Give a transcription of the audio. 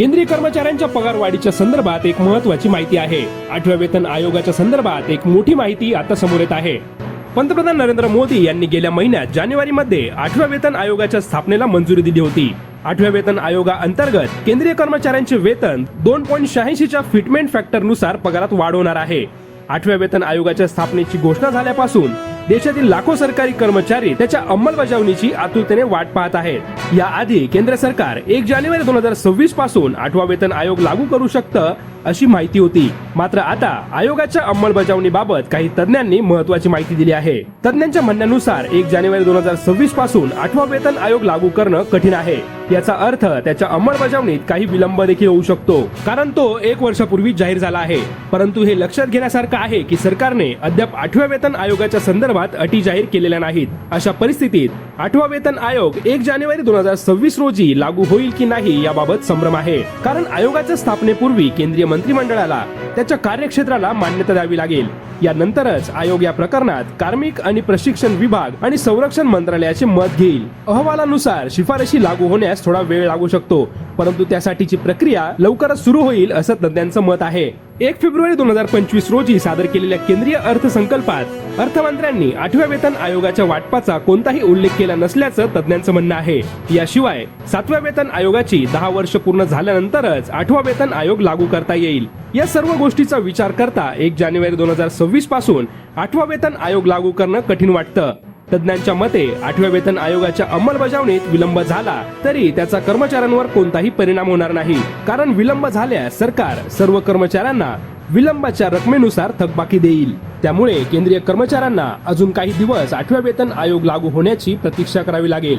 केंद्रीय कर्मचाऱ्यांच्या पगार वाढीच्या संदर्भात एक महत्वाची माहिती आहे. आठव्या वेतन आयोगाच्या संदर्भात एक मोठी माहिती आता समोर येत आहे. पंतप्रधान नरेंद्र मोदी यांनी गेल्या महिन्यात जानेवारीमध्ये आठव्या वेतन आयोगाच्या स्थापनेला मंजुरी दिली होती. आठव्या वेतन आयोगा अंतर्गत केंद्रीय कर्मचाऱ्यांचे वेतन दोन पॉईंट शहाऐंशीच्या फिटमेंट फॅक्टरनुसार पगारात वाढवणार आहे. आठव्या वेतन आयोगाच्या स्थापनेची घोषणा झाल्यापासून देशातील लाखो सरकारी कर्मचारी त्याच्या अंमलबजावणीची आतुरतेने वाट पाहत आहेत. याआधी केंद्र सरकार एक जानेवारी दोन हजार सव्वीसपासून आठवा वेतन आयोग लागू करू शकतं अशी माहिती होती. मात्र आता आयोगाच्या अंमलबजावणीबाबत काही तज्ञांनी महत्वाची माहिती दिली आहे. तज्ञांच्या म्हणण्यानुसार एक जानेवारी दोन हजार सव्वीसपासून आठवा वेतन आयोग लागू करणं कठीण आहे. याचा अर्थ त्याच्या अंमलबजावणीत काही विलंब देखील होऊ शकतो. कारण तो एक वर्षापूर्वी जाहीर झाला आहे. परंतु हे लक्षात घेण्यासारखं आहे की सरकारने अद्याप आठव्या वेतन आयोगाच्या संदर्भात अटी जाहीर केलेल्या नाहीत. अशा परिस्थितीत आठवा वेतन आयोग एक जानेवारी दोन हजार सव्वीस रोजी लागू होईल की नाही याबाबत संभ्रम आहे. कारण आयोगाच्या स्थापनेपूर्वी केंद्रीय मंत्रिमंडळाला त्याच्या कार्यक्षेत्राला मान्यता द्यावी लागेल. यानंतरच आयोग या प्रकरणात कार्मिक आणि प्रशिक्षण विभाग आणि संरक्षण मंत्रालयाचे मत घेईल. अहवालानुसार शिफारशी लागू होण्यास थोडा वेळ लागू शकतो परंतु त्यासाठीची प्रक्रिया लवकरच सुरू होईल असं तज्ञांचं मत आहे. एक फेब्रुवारी दोन हजार पंचवीस रोजी सादर केलेल्या केंद्रीय अर्थसंकल्पात अर्थमंत्र्यांनी आठव्या वेतन आयोगाच्या वाटपाचा कोणताही उल्लेख केला नसल्याचं तज्ञांचं म्हणणं आहे. याशिवाय सातव्या वेतन आयोगाची दहा वर्ष पूर्ण झाल्यानंतरच आठवा वेतन आयोग लागू करता येईल. या सर्व गोष्टीचा विचार करता एक जानेवारी दोन हजार सव्वीसपासून आठवा वेतन आयोग लागू करणं कठीण वाटतं. तज्ञांच्या मते आठव्या वेतन आयोगाच्या अंमलबजावणीत विलंब झाला तरी त्याचा कर्मचाऱ्यांवर कोणताही परिणाम होणार नाही. कारण विलंब झाल्यास सरकार सर्व कर्मचाऱ्यांना विलंबाच्या रकमेनुसार थकबाकी देईल. त्यामुळे केंद्रीय कर्मचाऱ्यांना अजून काही दिवस आठव्या वेतन आयोग लागू होण्याची प्रतीक्षा करावी लागेल.